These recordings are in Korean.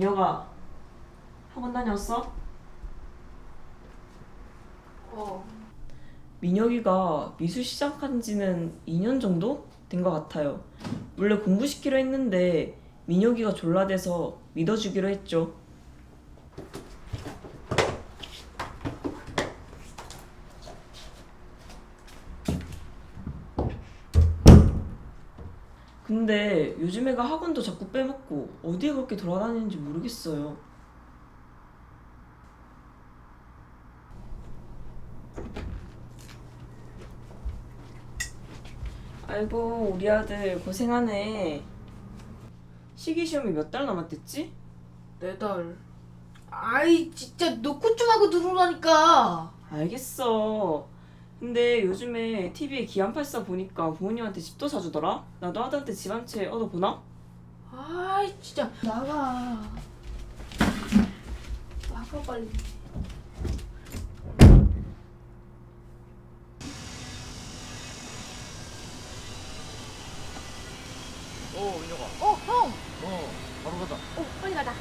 민혁아 학원 다녀왔어? 어. 민혁이가 미술 시작한 지는 2년 정도 된 것 같아요. 원래 공부시키려 했는데 민혁이가 졸라대서 믿어주기로 했죠. 근데 요즘 애가 학원도 자꾸 빼먹고 어디에 그렇게 돌아다니는지 모르겠어요. 아이고 우리 아들 고생하네. 시기 시험이 몇 달 남았댔지? 네 달. 아이 진짜 놓고 좀 하고 들어오라니까. 알겠어. 근데 요즘에 TV에 기안84 보니까 부모님한테 집도 사주더라? 나도 아들한테 집 한 채 얻어보나? 아이 진짜 나가. 나가 빨리. 어, 민혁아. 어 형. 어, 바로 가자. 어 빨리 가자.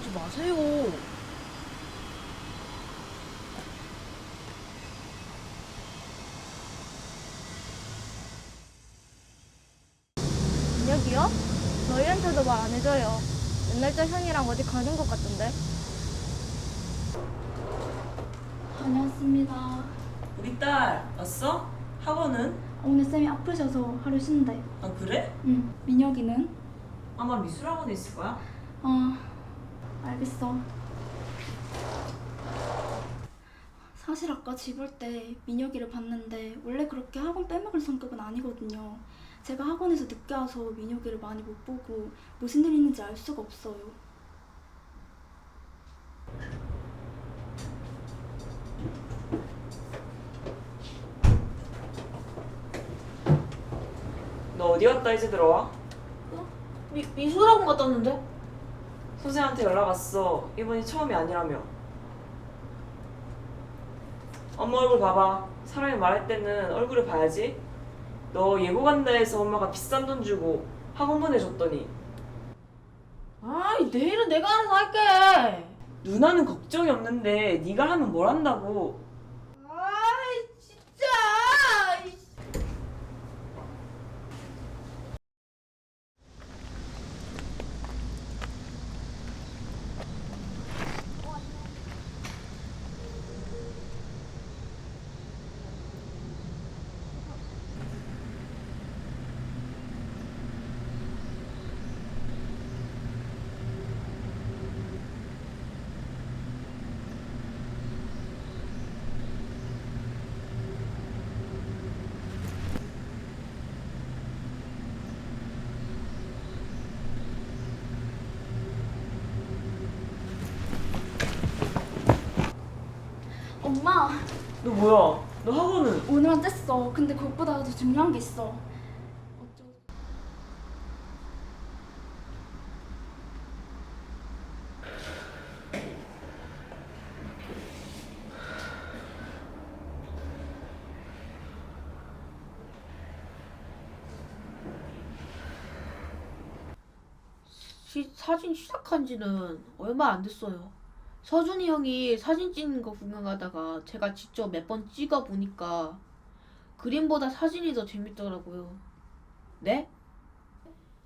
따라오지 마세요. 여기요? 저희한테도 말 안 해줘요. 맨날 저 현이랑 어디 가는 것 같던데. 다녀왔습니다. 우리 딸 왔어? 학원은? 오늘 쌤이 아프셔서 하루 쉰대. 아 그래? 응. 민혁이는? 아마 미술학원에 있을 거야. 어, 알겠어. 사실 아까 집 올 때 민혁이를 봤는데 원래 그렇게 학원 빼먹을 성격은 아니거든요. 제가 학원에서 늦게 와서 민혁이를 많이 못 보고 무슨 일 있는지 알 수가 없어요. 너 어디 갔다 이제 들어와? 미 미술학원 갔다 왔는데? 선생한테 연락 왔어. 이번이 처음이 아니라며. 엄마 얼굴 봐봐. 사람이 말할 때는 얼굴을 봐야지. 너 예고 간다 해서 엄마가 비싼 돈 주고 학원 보내줬더니 아이 내일은 내가 알아서 할게. 누나는 걱정이 없는데 네가 하면 뭘 한다고. 엄마, 너 뭐야? 너 학원은? 오늘은 뗐어. 근데 그것보다 더 중요한 게 있어. 어쩌... 시, 사진 시작한 지는 얼마 안 됐어요. 서준이 형이 사진 찍는 거 구경하다가 제가 직접 몇 번 찍어 보니까 그림보다 사진이 더 재밌더라고요. 네?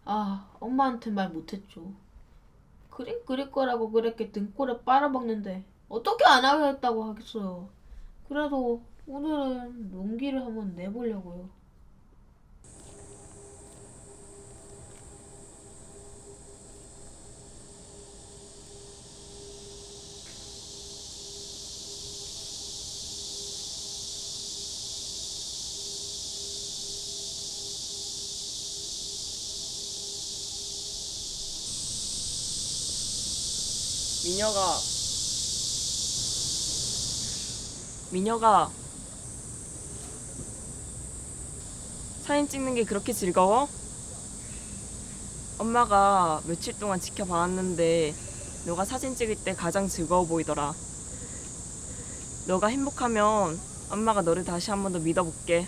아, 엄마한테 말 못했죠. 그림 그릴 거라고 그렇게 등골을 빨아먹는데 어떻게 안 하겠다고 하겠어요. 그래도 오늘은 용기를 한번 내보려고요. 민혁아. 민혁아. 사진 찍는 게 그렇게 즐거워? 엄마가 며칠 동안 지켜봐왔는데 너가 사진 찍을 때 가장 즐거워 보이더라. 너가 행복하면 엄마가 너를 다시 한 번 더 믿어볼게.